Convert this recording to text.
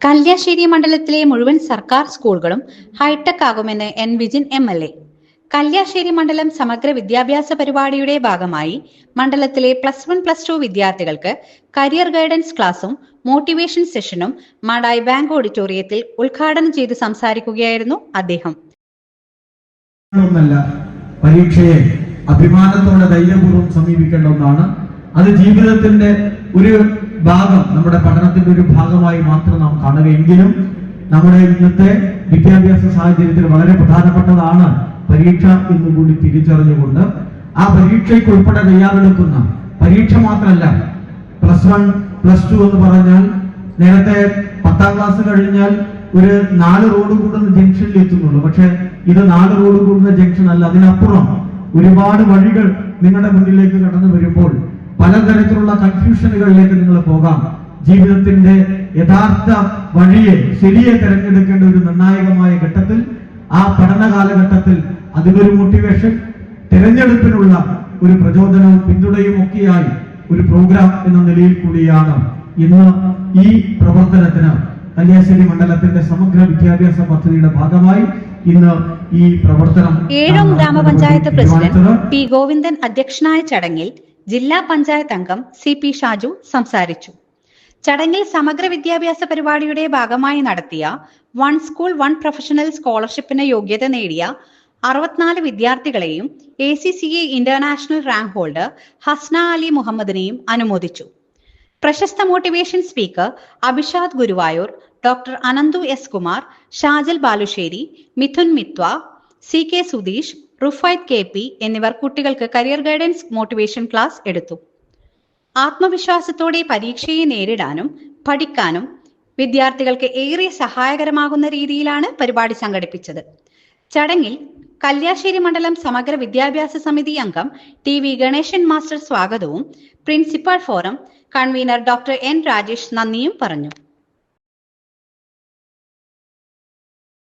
കല്യാശ്ശേരി മണ്ഡലത്തിലെ മുഴുവൻ സർക്കാർ സ്കൂളുകളും ഹൈടെക് ആകുമെന്ന് N Vijin M L A. Kalliasseri മണ്ഡലം സമഗ്ര വിദ്യാഭ്യാസ പരിപാടിയുടെ ഭാഗമായി മണ്ഡലത്തിലെ പ്ലസ് വൺ പ്ലസ് ടു വിദ്യാർത്ഥികൾക്ക് കരിയർ ഗൈഡൻസ് ക്ലാസും മോട്ടിവേഷൻ സെഷനും മാടായി ബാങ്ക് ഓഡിറ്റോറിയത്തിൽ ഉദ്ഘാടനം ചെയ്ത് സംസാരിക്കുകയായിരുന്നു അദ്ദേഹം. പരീക്ഷയെ അഭിമാനത്തോടെ ധൈര്യപൂർവം സമീപിക്കേണ്ട ഒന്നാണ്. അത് ജീവിതത്തിന്റെ ഒരു ഭാഗം നമ്മുടെ പഠനത്തിന്റെ ഒരു ഭാഗമായി മാത്രം നാം കാണുകയെങ്കിലും നമ്മുടെ ഇന്നത്തെ വിദ്യാഭ്യാസ സാഹചര്യത്തിൽ വളരെ പ്രധാനപ്പെട്ടതാണ് പരീക്ഷ എന്ന് കൂടി തിരിച്ചറിഞ്ഞുകൊണ്ട് ആ പരീക്ഷയ്ക്ക് ഉൾപ്പെടെ തയ്യാറെടുക്കുന്ന പരീക്ഷ മാത്രമല്ല പ്ലസ് വൺ പ്ലസ് ടു എന്ന് പറഞ്ഞാൽ നേരത്തെ പത്താം ക്ലാസ് കഴിഞ്ഞാൽ ഒരു നാല് റോഡ് കൂടുന്ന ജംഗ്ഷനിൽ എത്തുന്നുള്ളൂ. പക്ഷെ ഇത് നാല് റോഡ് കൂടുന്ന ജംഗ്ഷൻ അല്ല അതിനപ്പുറം ഒരുപാട് വഴികൾ നിങ്ങളുടെ മുന്നിലേക്ക് കടന്നു വരുമ്പോൾ പലതരത്തിലുള്ള കൺഫ്യൂഷനുകളിലേക്ക് നിങ്ങൾ പോകാം. ജീവിതത്തിന്റെ യഥാർത്ഥ വഴിയെ ശരിയെ തിരഞ്ഞെടുക്കേണ്ട ഒരു നിർണായകമായ ഘട്ടത്തിൽ ആ പഠന കാലഘട്ടത്തിൽ അതിനൊരു മോട്ടിവേഷൻ തിരഞ്ഞെടുപ്പിനുള്ള ഒരു പ്രചോദനവും പിന്തുണയും ഒക്കെയായി ഒരു പ്രോഗ്രാം എന്ന നിലയിൽ കൂടിയാണ് ഇന്ന് ഈ പ്രവർത്തനത്തിന് കന്യാശ്ശേരി മണ്ഡലത്തിന്റെ സമഗ്ര വിദ്യാഭ്യാസ പദ്ധതിയുടെ ഭാഗമായി ഇന്ന് ഈ പ്രവർത്തനം ഏഴോം ഗ്രാമപഞ്ചായത്ത് പ്രസിഡന്റ് പി ഗോവിന്ദൻ അധ്യക്ഷനായ ചടങ്ങിൽ ജില്ലാ പഞ്ചായത്ത് അംഗം സി പി ഷാജു സംസാരിച്ചു. ചടങ്ങിൽ സമഗ്ര വിദ്യാഭ്യാസ പരിപാടിയുടെ ഭാഗമായി നടത്തിയ വൺ സ്കൂൾ വൺ പ്രൊഫഷണൽ സ്കോളർഷിപ്പിന് യോഗ്യത നേടിയ അറുപത്തിനാല് വിദ്യാർത്ഥികളെയും A C C A international rank holder Hasna Ali മുഹമ്മദിനെയും അനുമോദിച്ചു. പ്രശസ്ത motivation speaker Abhishad Guruvayur doctor Ananthu S Kumar Shajal Balussery Mithun Mithwa C K Sudheesh Rufaid K P എന്നിവർ കുട്ടികൾക്ക് career guidance motivation class എടുത്തു. ആത്മവിശ്വാസത്തോടെ പരീക്ഷയെ നേരിടാനും പഠിക്കാനും വിദ്യാർത്ഥികൾക്ക് ഏറെ സഹായകരമാകുന്ന രീതിയിലാണ് പരിപാടി സംഘടിപ്പിച്ചത്. ചടങ്ങിൽ കല്യാശ്ശേരി മണ്ഡലം സമഗ്ര വിദ്യാഭ്യാസ സമിതി അംഗം ടി വി ഗണേശൻ മാസ്റ്റർ സ്വാഗതവും principal forum convener doctor N Rajesh നന്ദിയും പറഞ്ഞു.